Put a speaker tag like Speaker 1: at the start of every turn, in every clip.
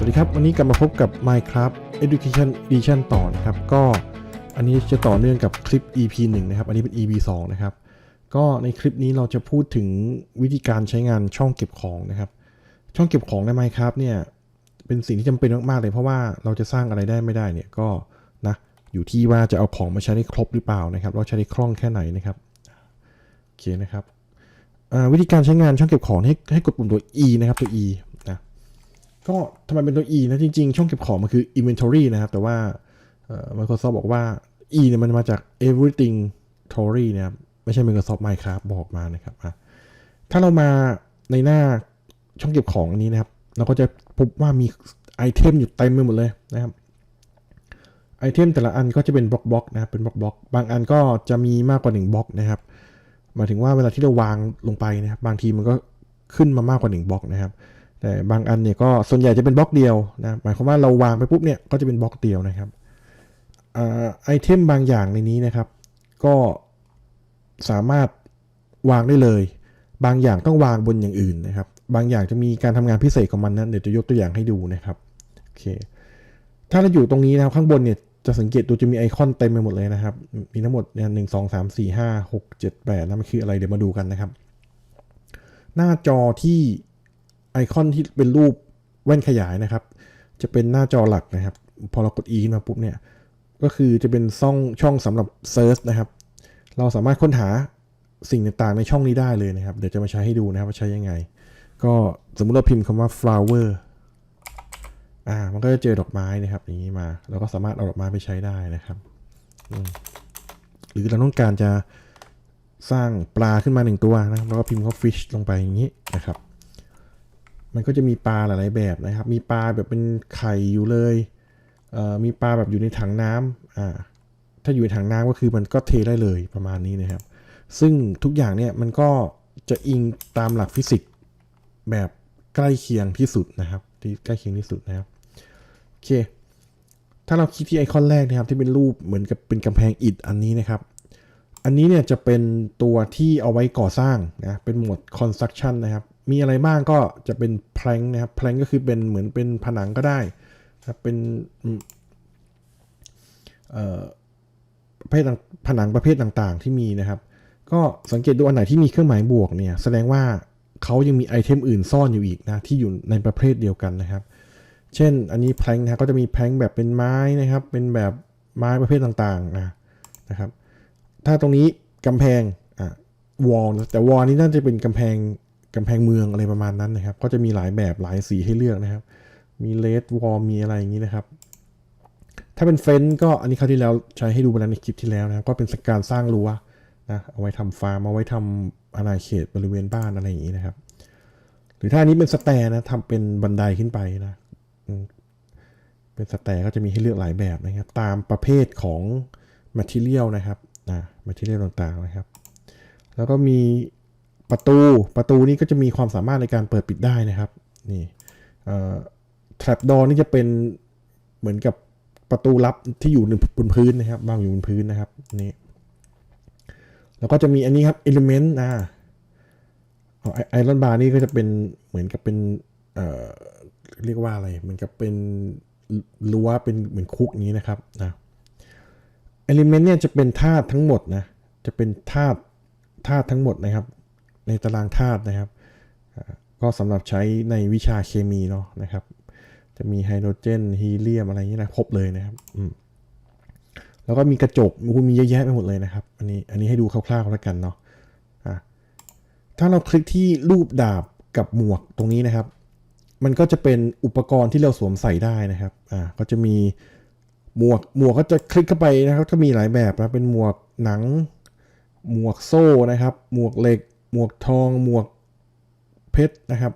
Speaker 1: สวัสดีครับ วันนี้กลับมาพบกับ Minecraft Education Edition ต่อนะครับ ก็อันนี้จะต่อเนื่องกับคลิป EP 1 นะครับ อันนี้เป็น EP 2 นะครับ ก็ในคลิปนี้เราจะพูดถึงวิธีการใช้งานช่องเก็บของนะครับ ช่องเก็บของใน Minecraft เนี่ย เป็นสิ่งที่จำเป็นมาก ๆ เลยเพราะว่าเราจะสร้างอะไรได้ไม่ได้เนี่ยก็นะอยู่ที่ว่าจะเอาของมาใช้ได้ครบหรือเปล่านะครับ เราใช้ได้คล่องแค่ไหนนะครับโอเคนะครับวิธีการใช้งานช่องเก็บของให้ให้กดปุ่มตัว E นะครับตัว E นะ ก็ทำไมเป็นตัว E นะจริง ๆ ช่องเก็บของมันคือ inventory นะครับ แต่ว่า Microsoft บอกว่า E เนี่ยมันมาจาก everything tory นะครับ ไม่ใช่ Microsoft Minecraft บอกมานะครับถ้าเรามาในหน้าช่องเก็บของอันนี้นะครับ เราก็จะพบว่ามีไอเทมอยู่เต็มไปหมดเลยนะครับไอเทมแต่ละอันก็จะเป็นบล็อกบล็อกนะครับเป็นบล็อกบล็อกบางอันก็จะมีมากกว่า1บล็อกนะครับหมายถึงว่าเวลาที่เราวางลงไปนะครับ บางทีมันก็ขึ้นมามากกว่า1บล็อกนะครับ แต่บางอันเนี่ยก็ส่วนใหญ่จะเป็นบล็อกเดียวนะหมายความว่าเราวางไปปุ๊บเนี่ยก็จะเป็นบล็อกเดียวนะครับอไอเทมบางอย่างในนี้นะครับ ก็สามารถวางได้เลย บางอย่างต้องวางบนอย่างอื่นนะครับ บางอย่างจะมีการทำงานพิเศษของมันนะเดี๋ยวจะยกตัวอย่างให้ดูนะครับโอเคถ้าเราอยู่ตรงนี้นะครับข้างบนเนี่ยจะสังเกตดูจะมีไอคอนเต็มไปหมดเลยนะครับ มีทั้งหมดเนี่ยหนึ่งสองสามสี่ห้าหกเจ็ดแปดนะมันคืออะไรเดี๋ยวมาดูกันนะครับ หน้าจอที่ ไอคอนที่เป็นรูปแว่นขยายนะครับ จะเป็นหน้าจอหลักนะครับ พอเรากด E ขึ้นมาปุ๊บเนี่ย ก็คือจะเป็นช่องช่องสำหรับ Search นะครับ เราสามารถค้นหาสิ่งต่างๆในช่องนี้ได้เลยนะครับ เดี๋ยวจะมาใช้ให้ดูนะครับว่าใช้ยังไง ก็สมมุติเราพิมพ์คำว่า flower อ่า มันก็จะเจอดอกไม้นะครับ อย่างนี้มา เราก็สามารถเอาดอกไม้ไปใช้ได้นะครับ หรือเราต้องการจะสร้างปลาขึ้นมาหนึ่งตัวนะครับแล้วก็พิมพ์ว่า fish ลงไปอย่างนี้นะครับ มันก็จะมีปลาหลายๆแบบนะครับ มีปลาแบบเป็นไข่อยู่เลยเอ่อมีปลาแบบอยู่ในถังน้ำอ่าถ้าอยู่ในถังน้ำก็คือมันก็เทได้เลยประมาณนี้นะครับ ซึ่งทุกอย่างเนี่ยมันก็จะอิงตามหลักฟิสิกส์แบบใกล้เคียงที่สุดนะครับ ที่ใกล้เคียงที่สุดนะครับโอเค ถ้าเราคลิกที่ไอคอนแรกนะครับ ที่เป็นรูปเหมือนกับเป็นกำแพงอิฐอันนี้นะครับ อันนี้เนี่ยจะเป็นตัวที่เอาไว้ก่อสร้างนะเป็นหมวด construction นะครับ มีอะไรบ้างก็จะเป็น plank นะครับ plank ก็คือเป็นเหมือนเป็นผนังก็ได้นะครับเป็นประเภทผนังประเภทต่างๆที่มีนะครับ ก็สังเกตดูอันไหนที่มีเครื่องหมายบวกเนี่ยแสดงว่าเขายังมีไอเทมอื่นซ่อนอยู่อีกนะที่อยู่ในประเภทเดียวกันนะครับ เช่นอันนี้แพลงนะก็จะมีแพลงแบบเป็นไม้นะครับ เป็นแบบไม้ประเภทต่างๆนะนะครับ ถ้าตรงนี้กำแพงอะวอลแต่วอลนี้น่าจะเป็นกำแพง กำแพงเมืองอะไรประมาณนั้นนะครับ ก็จะมีหลายแบบหลายสีให้เลือกนะครับ มีเลดวอลมีอะไรอย่างนี้นะครับ ถ้าเป็นเฟนก็อันนี้คราวที่แล้วใช้ให้ดูไปแล้วในคลิปที่แล้วนะครับ ก็เป็นสการสร้างรั้วนะเอาไว้ทำฟาร์มเอาไว้ทำอาณาเขตบริเวณบ้านอะไรอย่างนี้นะครับ หรือถ้าอันนี้เป็นสแตนนะทำเป็นบันไดขึ้นไปนะเป็นสแตนก็จะมีให้เลือกหลายแบบนะครับ ตามประเภทของ material นะครับนะ material ต่างๆนะครับ แล้วก็มี ประตูประตูนี้ก็จะมีความสามารถในการเปิดปิดได้นะครับนี่เอ่อ trap door นี่จะเป็นเหมือนกับประตูลับที่อยู่บนพื้นนะครับวางอยู่บนพื้นนะครับนี่แล้วก็จะมีอันนี้ครับ element อ่าไอรอนบาร์นี่ก็จะเป็นเหมือนกับเป็นเอ่อเรียกว่าอะไรเหมือนกับเป็นรั้วเป็นเหมือนคุกนี้นะครับนะ element เนี่ยจะเป็นธาตุทั้งหมดนะจะเป็นธาตุธาตุทั้งหมดนะครับ ในตารางธาตุนะครับ ก็สำหรับใช้ในวิชาเคมีเนาะนะครับ จะมีไฮโดรเจนฮีเลียมอะไรอย่างนี้นะครบเลยนะครับอืมแล้วก็มีกระจกมีมีเยอะแยะไปหมดเลยนะครับ อันนี้อันนี้ให้ดูคร่าวๆแล้วกันเนาะอะถ้าเราคลิกที่รูปดาบกับหมวกตรงนี้นะครับ มันก็จะเป็นอุปกรณ์ที่เราสวมใส่ได้นะครับอ่าก็จะมีหมวกหมวกก็จะคลิกเข้าไปนะครับ ก็มีหลายแบบนะเป็นหมวกหนังหมวกโซ่นะครับ หมวกเหล็ก หมวกทอง หมวกเพชรนะครับ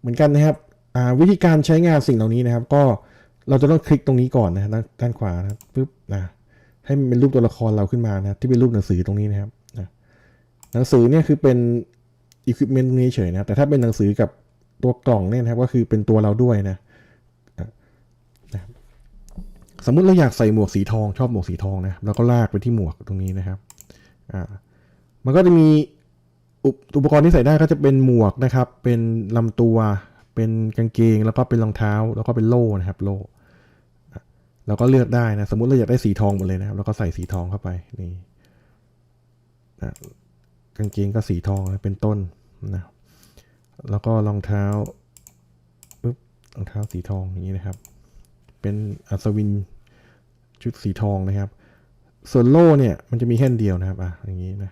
Speaker 1: เหมือนกันนะครับวิธีการใช้งานสิ่งเหล่านี้นะครับ ก็เราจะต้องคลิกตรงนี้ก่อนนะด้านขวานะปึ๊บนะให้มันเป็นรูปตัวละครเราขึ้นมานะที่เป็นรูปหนังสือตรงนี้นะครับนะหนังสือเนี่ยคือเป็นอุปกรณ์ตรงนี้เฉยนะแต่ถ้าเป็นหนังสือกับตัวกล่องเนี่ยนะครับก็คือเป็นตัวเราด้วยนะนะสมมุติเราอยากใส่หมวกสีทองชอบหมวกสีทองนะเราก็ลากไปที่หมวกตรงนี้นะครับอ่ามันก็จะมี อุปกรณ์ที่ใส่ได้ก็จะเป็นหมวกนะครับ เป็นลำตัว เป็นกางเกง แล้วก็เป็นรองเท้า แล้วก็เป็นโล่นะครับโล่อะเราก็เลือกได้นะ สมมติเราอยากได้สีทองหมดเลยนะครับ แล้วก็ใส่สีทองเข้าไปนี่นะกางเกงก็สีทองนะเป็นต้นนะแล้วก็รองเท้าปึ๊บรองเท้าสีทองอย่างนี้นะครับ เป็นอัศวินชุดสีทองนะครับ ส่วนโล่เนี่ยมันจะมีแค่นเดียวนะครับอะอย่างนี้นะ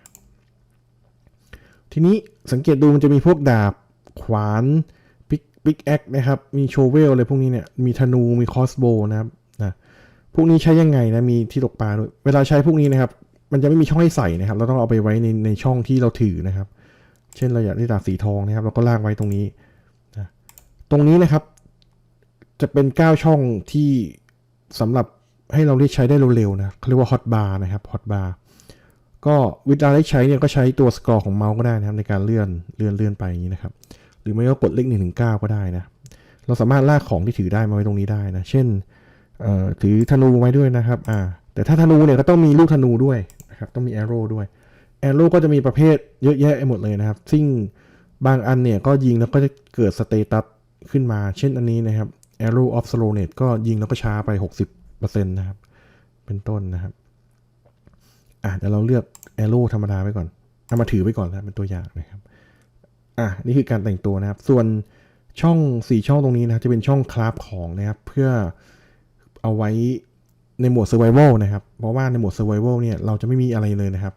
Speaker 1: ทีนี้สังเกตดูมันจะมีพวกดาบขวานปิกปิกแอคนะครับ มีโชเวลอะไรพวกนี้เนี่ย มีธนู มีคอสโบนะครับนะพวกนี้ใช้ยังไงนะ มีที่ตกปลาด้วย เวลาใช้พวกนี้นะครับ มันจะไม่มีช่องให้ใส่นะครับ เราต้องเอาไปไว้ในในช่องที่เราถือนะครับ เช่นเราอยากได้ดาบสีทองนะครับ เราก็ลากไว้ตรงนี้นะตรงนี้นะครับ จะเป็น9ช่องที่สำหรับให้เราได้ใช้ได้เร็วๆนะเขาเรียกว่าฮอตบาร์นะครับ ฮอตบาร์ ก็เวลาได้ใช้เนี่ยก็ใช้ตัวสกอร์ของเมาส์ก็ได้นะครับในการเลื่อนเลื่อนเลื่อนไปอย่างนี้นะครับ หรือไม่ก็กดเลขหนึ่งถึงเก้าก็ได้นะ เราสามารถลากของที่ถือได้มาไว้ตรงนี้ได้นะ เช่นถือธนูไว้ด้วยนะครับอ่าแต่ถ้าธนูเนี่ยก็ต้องมีลูกธนูด้วยนะครับต้องมีแอโร่ด้วยแอโร่ก็จะมีประเภทเยอะแยะหมดเลยนะครับ ซึ่งบางอันเนี่ยก็ยิงแล้วก็จะเกิดสเตตัสขึ้นมา เช่นอันนี้นะครับ Arrow of Slowness ก็ยิงแล้วก็ช้าไป 60%นะครับ เป็นต้นนะครับ อะเดี๋ยวเราเลือก Arrow ธรรมดาไว้ก่อนเอามาถือไว้ก่อนนะเป็นตัวอย่างนะครับอะนี่คือการแต่งตัวนะครับ ส่วนช่องสี่ช่องตรงนี้นะจะเป็นช่องคราฟของนะครับ เพื่อเอาไว้ในโหมด Survival นะครับ เพราะว่าในโหมด Survival เนี่ยเราจะไม่มีอะไรเลยนะครับ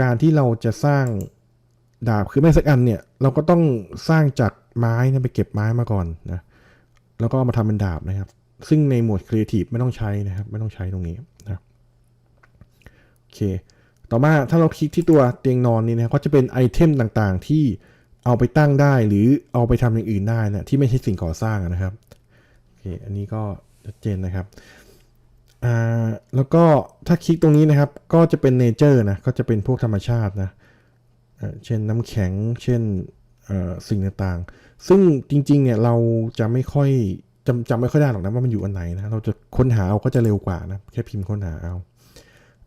Speaker 1: การที่เราจะสร้างดาบคือไม่สักอันเนี่ย เราก็ต้องสร้างจากไม้นะไปเก็บไม้มาก่อนนะแล้วก็เอามาทำเป็นดาบนะครับ ซึ่งในโหมด Creative ไม่ต้องใช้นะครับ ไม่ต้องใช้ตรงนี้นะครับ เค ต่อมาถ้าเราคลิกที่ตัวเตียงนอนนี่นะครับก็จะเป็นไอเทมต่างๆ ที่เอาไปตั้งได้หรือเอาไปทำอย่างอื่นได้นะที่ไม่ใช่สิ่งก่อสร้างนะครับโอเคอันนี้ก็ชัดเจนนะครับอ่าแล้วก็ถ้าคลิกตรงนี้นะครับ ก็จะเป็นเนเจอร์นะก็จะเป็นพวกธรรมชาตินะเช่นน้ำแข็ง เช่นอ่อสิ่งต่างๆ ซึ่งจริงๆเนี่ยเราจะไม่ค่อยจำจำไม่ค่อยได้หรอกนะว่ามันอยู่อันไหนนะ เราจะค้นหาเอาก็จะเร็วกว่านะ แค่พิมพ์ค้นหาเอา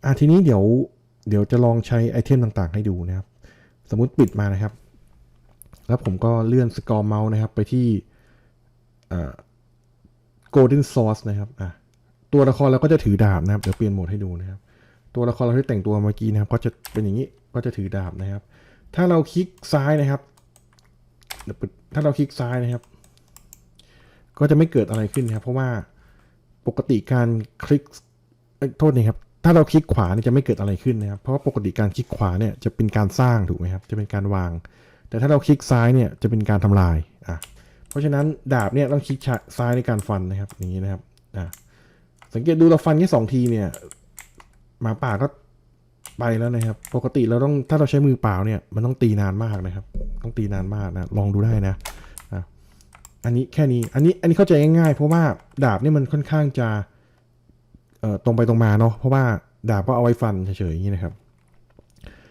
Speaker 1: อะทีนี้เดี๋ยวเดี๋ยวจะลองใช้ไอเทมต่างๆ ให้ดูนะครับ สมมุติปิดมานะครับ แล้วผมก็เลื่อนสกอร์เมาส์นะครับ ไปที่ golden source นะครับอะตัวละครเราก็จะถือดาบนะครับ เดี๋ยวเปลี่ยนโหมดให้ดูนะครับ ตัวละครเราที่แต่งตัวเมื่อกี้นะครับ ก็จะเป็นอย่างนี้ก็จะถือดาบนะครับ ถ้าเราคลิกซ้ายนะครับถ้าเราคลิกซ้ายนะครับ ก็จะไม่เกิดอะไรขึ้นนะครับ เพราะว่าปกติการคลิกโทษนะครับ ถ้าเราคลิกขวาเนี่ยจะไม่เกิดอะไรขึ้นนะครับ เพราะว่าปกติการคลิกขวาเนี่ยจะเป็นการสร้างถูกไหมครับ จะเป็นการวาง แต่ถ้าเราคลิกซ้ายเนี่ยจะเป็นการทำลายอะเพราะฉะนั้นดาบเนี่ยต้องคลิกซ้ายในการฟันนะครับอย่างนี้นะครับอะสังเกตดูเราฟันแค่สองทีเนี่ยหมาป่าก็ไปแล้วนะครับ ปกติเราต้องถ้าเราใช้มือเปล่าเนี่ยมันต้องตีนานมากนะครับ ต้องตีนานมากนะลองดูได้นะอะอันนี้แค่นี้อันนี้อันนี้เข้าใจง่ายๆเพราะว่าดาบเนี่ยมันค่อนข้างจะ ตรงไปตรงมาเนาะเพราะว่าดาบก็เอาไว้ฟันเฉยๆอย่างนี้นะครับ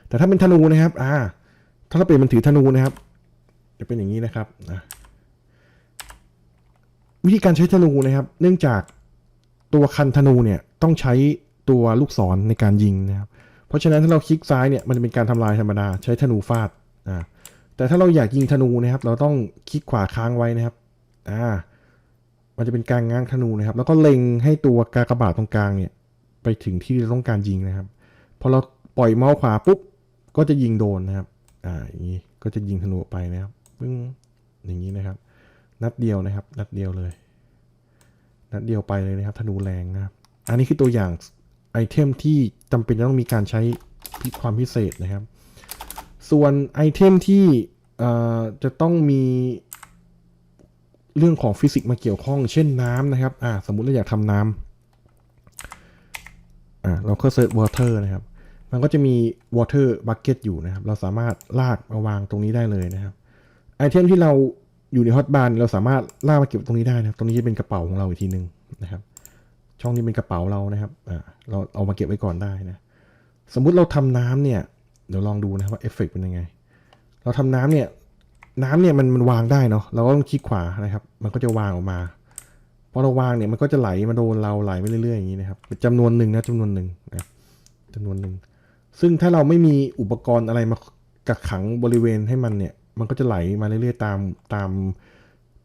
Speaker 1: แต่ถ้าเป็นธนูนะครับอ่าถ้าเราเปลี่ยนมันถือธนูนะครับ จะเป็นอย่างนี้นะครับอะวิธีการใช้ธนูนะครับ เนื่องจากตัวคันธนูเนี่ยต้องใช้ตัวลูกศรในการยิงนะครับ เพราะฉะนั้นถ้าเราคลิกซ้ายเนี่ยมันจะเป็นการทำลายธรรมดาใช้ธนูฟาดอ่าแต่ถ้าเราอยากยิงธนูนะครับ เราต้องคลิกขวาค้างไว้นะครับอ่า มันจะเป็นการง้างธนูนะครับ แล้วก็เล็งให้ตัวกากบาทตรงกลางเนี่ย ไปถึงที่เราต้องการยิงนะครับ พอเราปล่อยเมาส์ขวาปุ๊บ ก็จะยิงโดนนะครับ อ่า อย่างนี้ ก็จะยิงธนูไปนะครับ ปึ้ง อย่างนี้นะครับ นัดเดียวนะครับ นัดเดียวเลย นัดเดียวไปเลยนะครับ ธนูแรงนะครับ อันนี้คือตัวอย่างไอเทมที่จำเป็นจะต้องมีการใช้ความพิเศษนะครับ ส่วนไอเทมที่จะต้องมี เรื่องของฟิสิกส์มาเกี่ยวข้อง เช่นน้ำนะครับอ่าสมมุติเราอยากทำน้ำอ่าเราก็เซิร์ช water นะครับ มันก็จะมี water bucket อยู่นะครับ เราสามารถลากมาวางตรงนี้ได้เลยนะครับ ไอเทมที่เราอยู่ในฮอตบาร์เราสามารถลากมาเก็บตรงนี้ได้นะครับ ตรงนี้จะเป็นกระเป๋าของเราอีกทีหนึ่งนะครับ ช่องนี้เป็นกระเป๋าเรานะครับอ่าเราเอามาเก็บไว้ก่อนได้นะ สมมุติเราทำน้ำเนี่ย เดี๋ยวลองดูนะครับว่าเอฟเฟกเป็นยังไง เราทำน้ำเนี่ย น้ำเนี่ยมันมันวางได้เนาะเราก็ต้องคลิกขวานะครับ มันก็จะวางออกมาพอเราวางเนี่ยมันก็จะไหลมาโดนเราไหลไปเรื่อยๆอย่างนี้นะครับเป็นจำนวนหนึ่งนะจำนวนหนึ่งนะจำนวนหนึ่งซึ่งถ้าเราไม่มีอุปกรณ์อะไรมากักขังบริเวณให้มันเนี่ย มันก็จะไหลมาเรื่อยๆ ตามตาม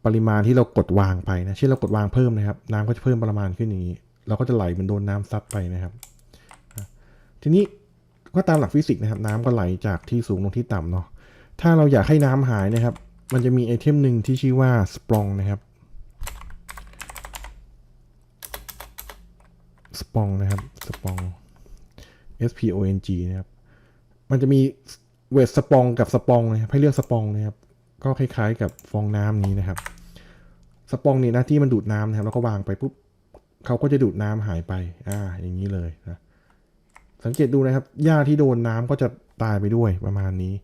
Speaker 1: ปริมาณที่เรากดวางไปนะเช่นเรากดวางเพิ่มนะครับ น้ำก็จะเพิ่มปริมาณขึ้นอย่างนี้ เราก็จะไหลมันโดนน้ำซัดไปนะครับ ทีนี้ก็ตามหลักฟิสิกส์นะครับ น้ำก็ไหลจากที่สูงลงที่ต่ำเนาะ ถ้าเราอยากให้น้ำหายนะครับ มันจะมีไอเทมหนึ่งที่ชื่อว่าสปรองนะครับสปองนะครับสปอง S P O N G นะครับ มันจะมีเวทสปองกับสปองนะครับให้เลือกสปองนะครับ ก็คล้ายๆ กับฟองน้ำนี้นะครับ สปองนี่หน้าที่มันดูดน้ำนะครับ แล้วก็วางไปปุ๊บเขาก็จะดูดน้ำหายไป อ่า อย่างนี้เลยนะ สังเกตดูนะครับ หญ้าที่โดนน้ำก็จะตายไปด้วยประมาณนี้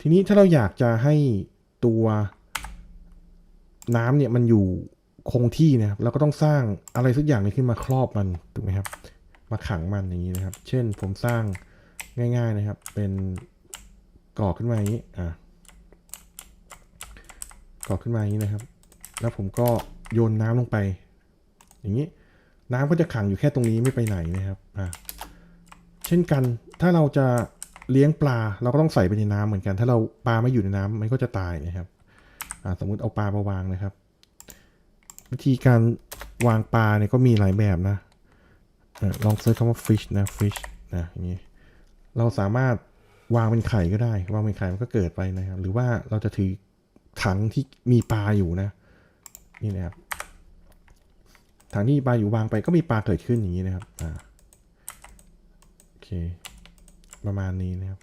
Speaker 1: ทีนี้ถ้าเราอยากจะให้ตัวน้ำเนี่ยมันอยู่คงที่นะครับเราก็ต้องสร้างอะไรสักอย่างนึงขึ้นมาครอบมันถูกไหมครับ มาขังมันอย่างนี้นะครับ เช่นผมสร้างง่าย ๆนะครับ เป็นก่อขึ้นมาอย่างนี้อ่าก่อขึ้นมาอย่างนี้นะครับ แล้วผมก็โยนน้ำลงไป อย่างนี้ น้ำก็จะขังอยู่แค่ตรงนี้ไม่ไปไหนนะครับอ่าเช่นกันถ้าเราจะ เลี้ยงปลาเราก็ต้องใส่ไปในน้ำเหมือนกัน ถ้าเราปลาไม่อยู่ในน้ำมันก็จะตายนะครับสมมุติเอาปลามาวางนะครับ วิธีการวางปลาเนี่ยก็มีหลายแบบนะลองเซิร์ชคำว่า fish นะ fish นะอย่างนี้เราสามารถวางเป็นไข่ก็ได้ วางเป็นไข่มันก็เกิดไปนะครับ หรือว่าเราจะถือถังที่มีปลาอยู่นะ นี่นะครับถังที่มีปลาอยู่วางไปก็มีปลาเกิดขึ้นอย่างนี้นะครับอ่าโอเค ประมาณนี้นะครับ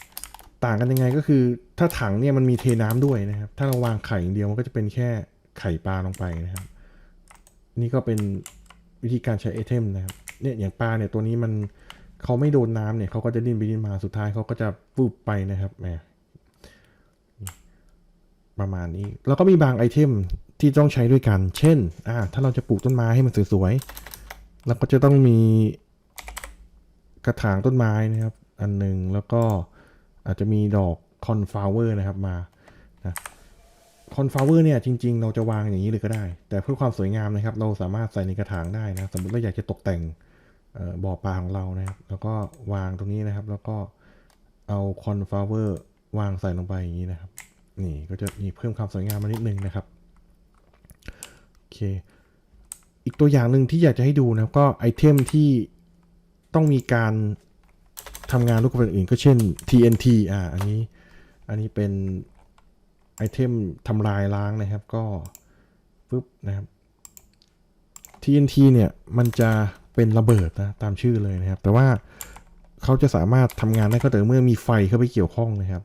Speaker 1: ต่างกันยังไงก็คือ ถ้าถังเนี่ยมันมีเทน้ำด้วยนะครับ ถ้าเราวางไข่อย่างเดียวมันก็จะเป็นแค่ไข่ปลาลงไปนะครับ นี่ก็เป็นวิธีการใช้ไอเทมนะครับ เนี่ยอย่างปลาเนี่ยตัวนี้มันเขาไม่โดนน้ำเนี่ยเขาก็จะดิ้นไปดิ้นมาสุดท้ายเขาก็จะฟุบไปนะครับแหมประมาณนี้ แล้วก็มีบางไอเทมที่ต้องใช้ด้วยกัน เช่นอ่าถ้าเราจะปลูกต้นไม้ให้มันสวยๆเราก็จะต้องมีกระถางต้นไม้นะครับ อันหนึ่งแล้วก็อาจจะมีดอกคอนฟลาวเวอร์นะครับมานะคอนฟลาวเวอร์เนี่ยจริง ๆ เราจะวางอย่างนี้เลยก็ได้ แต่เพื่อความสวยงามนะครับ เราสามารถใส่ในกระถางได้นะสมมติเราอยากจะตกแต่งออบ่อปลาของเรานะครับ แล้วก็วางตรงนี้นะครับ แล้วก็เอาคอนฟลาวเวอร์วางใส่ลงไปอย่างนี้นะครับ นี่ก็จะมีเพิ่มความสวยงามมานิดนึงนะครับโอเค อีกตัวอย่างหนึ่งที่อยากจะให้ดูนะครับก็ไอเทมที่ต้องมีการ ทำงานร่วมกับอื่นก็เช่น TNT อ่าอันนี้อันนี้เป็นไอเทมทำลายล้างนะครับก็ปึ๊บนะครับ TNT เนี่ยมันจะเป็นระเบิดนะตามชื่อเลยนะครับ แต่ว่าเขาจะสามารถทำงานได้ก็แต่อเมื่อมีไฟเข้าไปเกี่ยวข้องนะครับ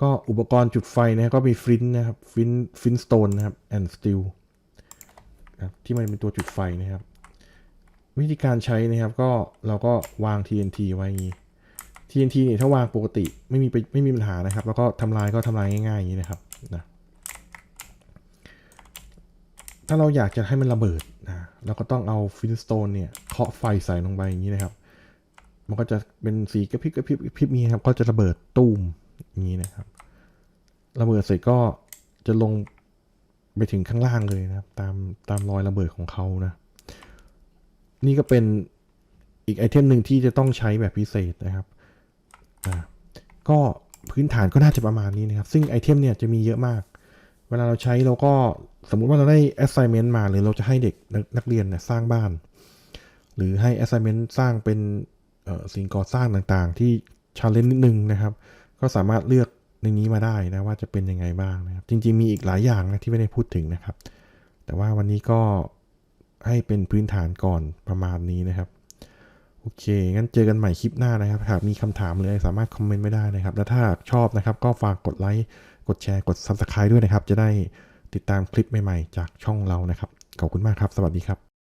Speaker 1: ก็อุปกรณ์จุดไฟนะก็มีฟินนะครับฟินฟินสโตนนะครับแอนด์สตีลนะครับที่มันเป็นตัวจุดไฟนะครับ วิธีการใช้นะครับก็เราก็วาง TNT ไว้อย่างนี้ TNT เนี่ยถ้าวางปกติไม่มีไม่มีปัญหานะครับ แล้วก็ทำลายก็ทำลายง่ายๆอย่างนี้นะครับนะถ้าเราอยากจะให้มันระเบิดนะเราก็ต้องเอาฟินสโตนเนี่ยเคาะไฟใส่ลงไปอย่างนี้นะครับ มันก็จะเป็นสีกระพริบกระพริบกระพริบนี้ครับก็จะระเบิดตูมอย่างนี้นะครับ ระเบิดเสร็จก็จะลงไปถึงข้างล่างเลยนะครับ ตามตามรอยระเบิดของเขานะ นี่ก็เป็นอีกไอเทมหนึ่งที่จะต้องใช้แบบพิเศษนะครับ ก็พื้นฐานก็น่าจะประมาณนี้นะครับ ซึ่งไอเทมเนี่ยจะมีเยอะมาก เวลาเราใช้เราก็สมมุติว่าเราได้ assignment มา หรือเราจะให้เด็กนักนกเรียนเนี่ยสร้างบ้าน หรือให้ assignment สร้างเป็นสิ่งก่อสร้างต่างๆ ที่ challenge นิดนึงนะครับ ก็สามารถเลือกในนี้มาได้นะว่าจะเป็นยังไงบ้างนะครับ จริง ๆ มีอีกหลายอย่างนะที่ไม่ได้พูดถึงนะครับ แต่ว่าวันนี้ก็ให้เป็นพื้นฐานก่อนประมาณนี้นะครับ โอเค งั้นเจอกันใหม่คลิปหน้านะครับ หากมีคำถามเลยสามารถคอมเมนต์ไม่ได้นะครับ แล้วถ้าชอบนะครับ ก็ฝากกดไลค์ กดแชร์ กด Subscribe ด้วยนะครับ จะได้ติดตามคลิปใหม่ๆ จากช่องเรานะครับ ขอบคุณมากครับ สวัสดีครับ